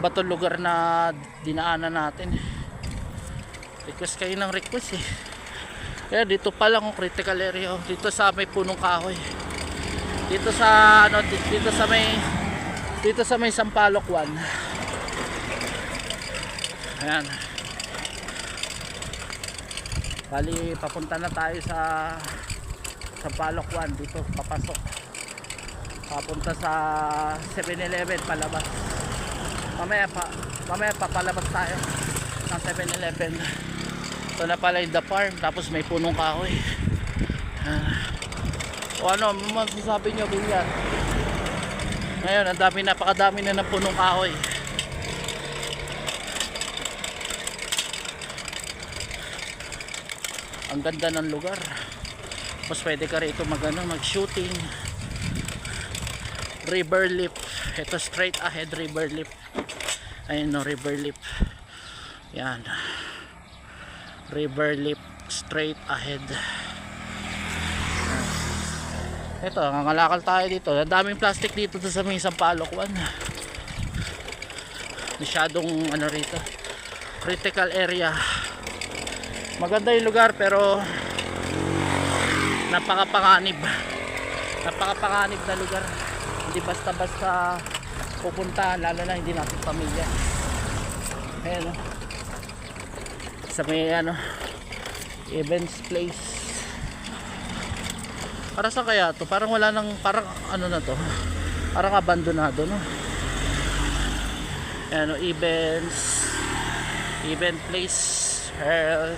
ba itong lugar na dinaanan natin? Request kayo ng request eh. Kaya dito pa lang ang critical area oh. dito sa may punong kahoy. Dito sa ano di- dito sa may dito sa may Sampaloc 1 ayan. Bali papunta na tayo sa Sampaloc 1 dito papasok. Papunta sa 7-Eleven palabas mamaya pa mamaya papalabas tayo ng 7-Eleven ito na pala yung the farm tapos may punong kahoy. Ah. o ano ano masasabi nyo ganyan ngayon ang dami napakadami na ng punong kahoy. Ang ganda ng lugar. Mas pwede ka rito mag, ano, mag shooting river lip ito straight ahead river lip ayun no river lip. Yan. River lip straight ahead. Ito nangalakal tayo dito. Ang daming plastic dito sa may Sampaloc 1 masyadong ano rito critical area. Maganda yung lugar pero napakapanganib. Napakapanganib na lugar. Hindi basta basta pupunta lalo na hindi natin pamilya. Ayan o sa may ano events place. Para sa kaya to? Parang wala nang parang ano na to? Parang abandonado no? Ayan o events event place. Uh,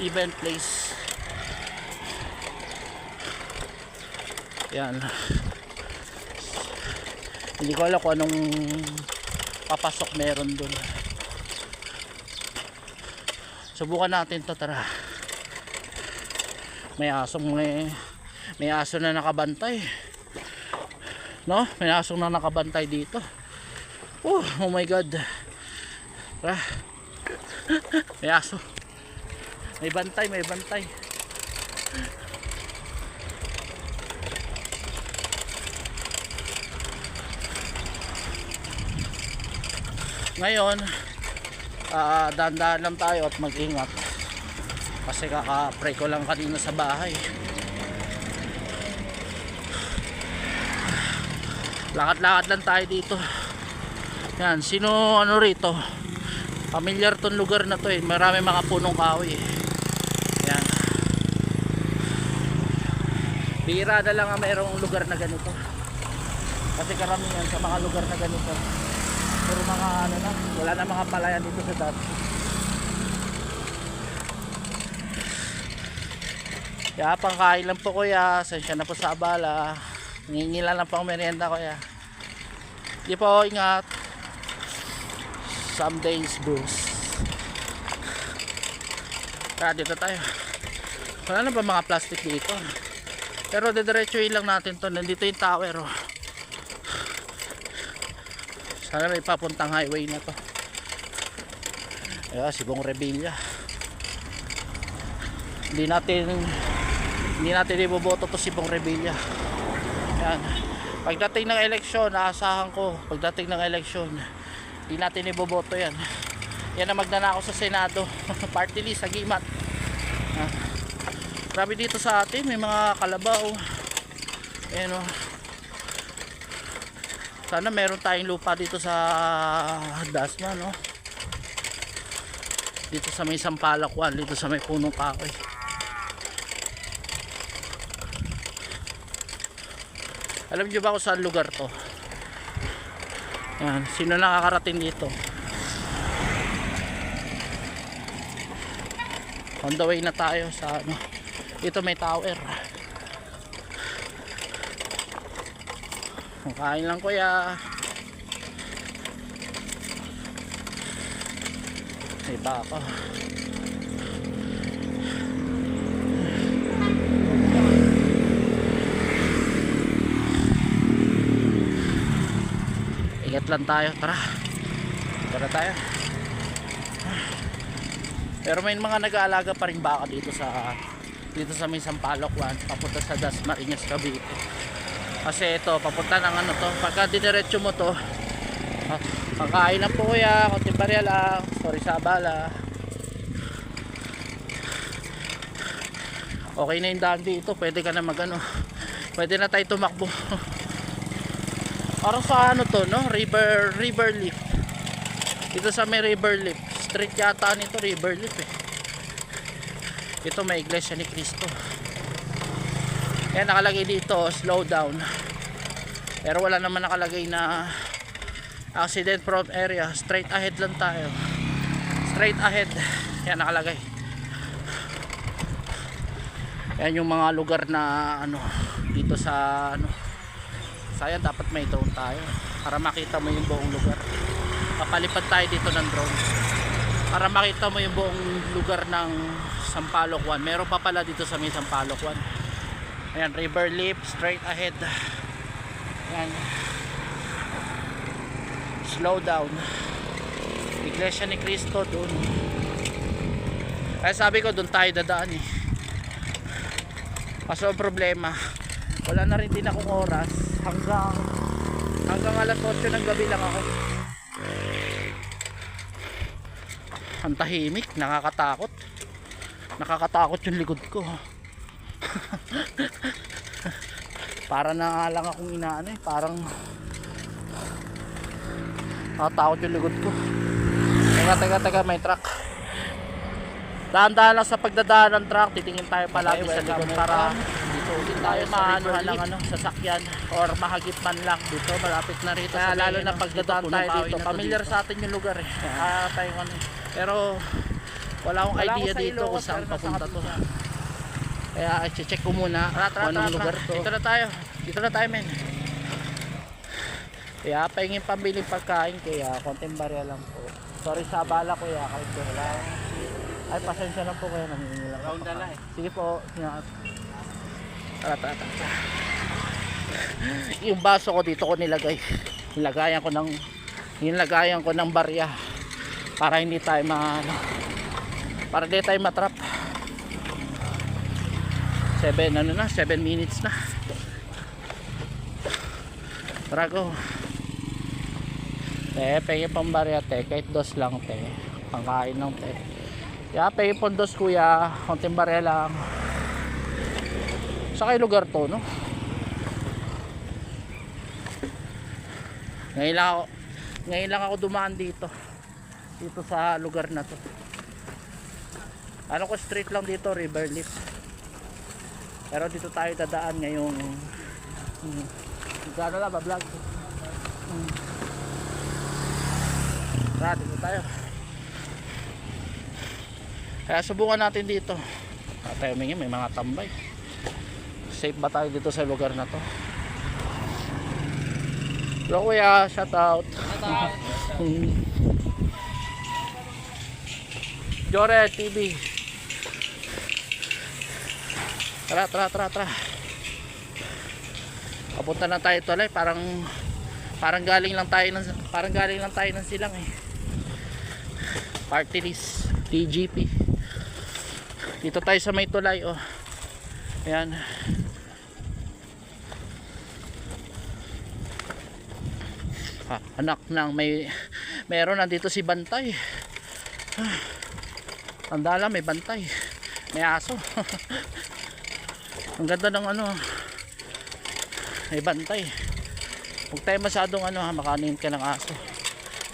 event place. Yan hindi ko alam kung anong papasok meron dun. Subukan natin to tara. May asong may may aso na nakabantay. No? May asong na nakabantay dito. Oh, oh my god. Tara. May aso. May bantay may bantay ngayon uh, dahan-dahan lang tayo at mag-ingat. Kasi kaka-pray ko lang kanina sa bahay. Lakad-lakad lang tayo dito. Yan sino ano rito? Familiar tong lugar na to eh. Marami mga punong kahoy eh. yan. Bira na lang ang mayroong lugar na ganito. Kasi karamihan sa mga lugar na ganito puro mga ano na wala na mga palayan dito sa dati kaya pangkain lang po kuya. Sensya na po sa abala. Ngingila lang po ang merienda kuya. Di po ingat. Some days blues kaya dito tayo. Wala na ba mga plastic dito? Pero didiretsuhin lang natin to. Nandito yung tower oh. Sana may papuntang highway na to. Ayan, Sibong Revilla. Hindi natin hindi natin iboboto to Sibong Revilla. Yan pagdating ng eleksyon naasahan ko pagdating ng eleksyon hindi natin iboboto yan. Yan ang magnanako sa Senado. Party list agimat ah. grabe dito sa atin may mga kalabaw. Ayan o sana meron tayong lupa dito sa Dasma no? Dito sa may Sampalakwan dito sa may punong kahoy. Alam niyo ba kung saan lugar to? Yan sino nakakarating dito? On the way na tayo sa ano? Dito may tower Kain lang kuya. May baka. Ingat lang tayo. Tara. Tara tayo. Pero may mga nag-aalaga pa rin baka dito sa dito sa may Sampaloc 1 papunta sa Dasmariñas Cavite kasi ito papunta ng ano to pagka didiretso mo to ah, Pangkain lang po kuya, konting barya lang. Sorry sa abala. Okay na yung daan dito, pwede ka na magano. Pwede na tayo tumakbo. Parang sa ano to, no? River, river leaf. Dito sa may river leaf. Street yata nito, river leaf eh. Ito may iglesia ni Cristo. Yan nakalagay dito, slow down. Pero wala naman nakalagay na accident prone area. Straight ahead lang tayo. Straight ahead. Yan nakalagay. Yan yung mga lugar na ano dito sa ano sayang dapat may drone tayo para makita mo yung buong lugar. Papalipad tayo dito ng drone para makita mo yung buong lugar ng Sampaloc 1. Meron pa pala dito sa may Sampaloc 1. Ayan, river lip, straight ahead. Ayan. Slow down. Iglesia ni Cristo doon. Kaya sabi ko doon tayo dadaan eh. Kaso ang problema, wala na rin din akong oras hanggang hanggang alas 8 ng gabi lang ako. Ang tahimik, nakakatakot. Nakakatakot yung likod ko. Para na nga lang akong inaano eh, parang nakatakot yung likod ko. Teka, teka, teka, may truck. Dahan-dahan lang sa pagdadaan ng truck, titingin tayo palagi sa likod para dito ulit tayo maanuhan ng ano, sasakyan or mahagip man lang dito, malapit na rito. Kaya lalo na pagdadaan tayo dito, familiar sa atin yung lugar eh. Kaya tayo ano, eh. pero wala akong idea dito kung saan papunta to. Kaya i-check ko muna kung anong lugar to. Dito na tayo. Dito na tayo men. Kaya pahingin pambiling pagkain kaya konting barya lang po. Sorry sa abala ko ya kahit wala. Ay pasensya na po kayo nangingi lang. Round na lang eh. Sige po. Tara, tara. tara. Yung baso ko dito ko nilagay. Nilagayan ko ng nilagayan ko ng barya para hindi tayo ma ano, para hindi tayo matrap. 7 ano na, 7 minutes na. Tara go. Te, pengen pang barya te, kahit dos lang te. Pangkain lang te. Ya, pengen pang dos kuya, konting barya lang. Sa kay lugar to, no? Ngayon lang ako, ngayon lang ako dumaan dito. Dito sa lugar na to. Ano ko street lang dito, River Leaf. Pero dito tayo dadaan ngayong hmm, Gano'n lang ba vlog? Tara, dito tayo. Kaya subukan natin dito. Ah, tayo humingi, may mga tambay. Safe ba tayo dito sa lugar na to? Hello kuya, shout out. Hmm. Jore TV. Tara, tara, tara, tara. Papunta na tayo tuloy, parang parang galing lang tayo ng parang galing lang tayo ng silang eh. Party list, TGP. Dito tayo sa may tulay oh. Ayan. Ah, anak ng may meron nandito si Bantay. Ah, Ang dala may bantay. May aso. Ang ganda ng ano. May bantay. Huwag tayo masyadong ano ha, makanin ka ng aso.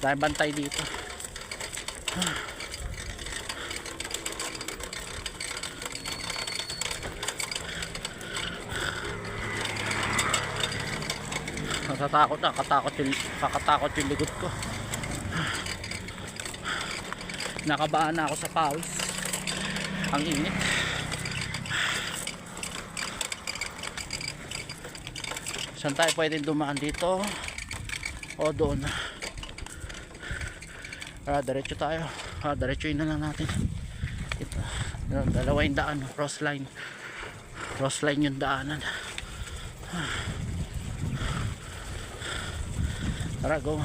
Dahil bantay dito. Natatakot na, katakot yung, kakatakot yung likod ko. Nakabahan na ako sa pawis. Ang init. Saan tayo pwedeng dumaan dito? O doon. Ah, diretso tayo. Ah, diretsoin na lang natin. Ito. Dalawa yung daan. Cross line. Cross line yung daanan. Tara, go.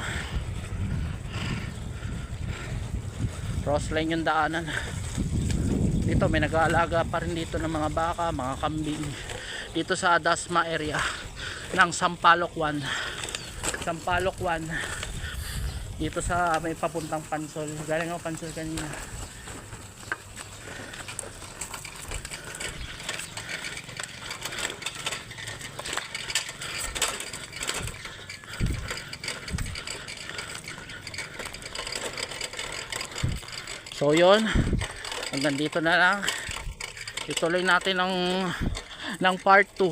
Cross line yung daanan. Dito may nag-aalaga pa rin dito ng mga baka, mga kambing. Dito sa Dasma area ng Sampaloc 1. Sampaloc 1. dito sa may papuntang Pansol galing ako Pansol kanina So yun, hanggang dito na lang. Ituloy natin ng ng part 2.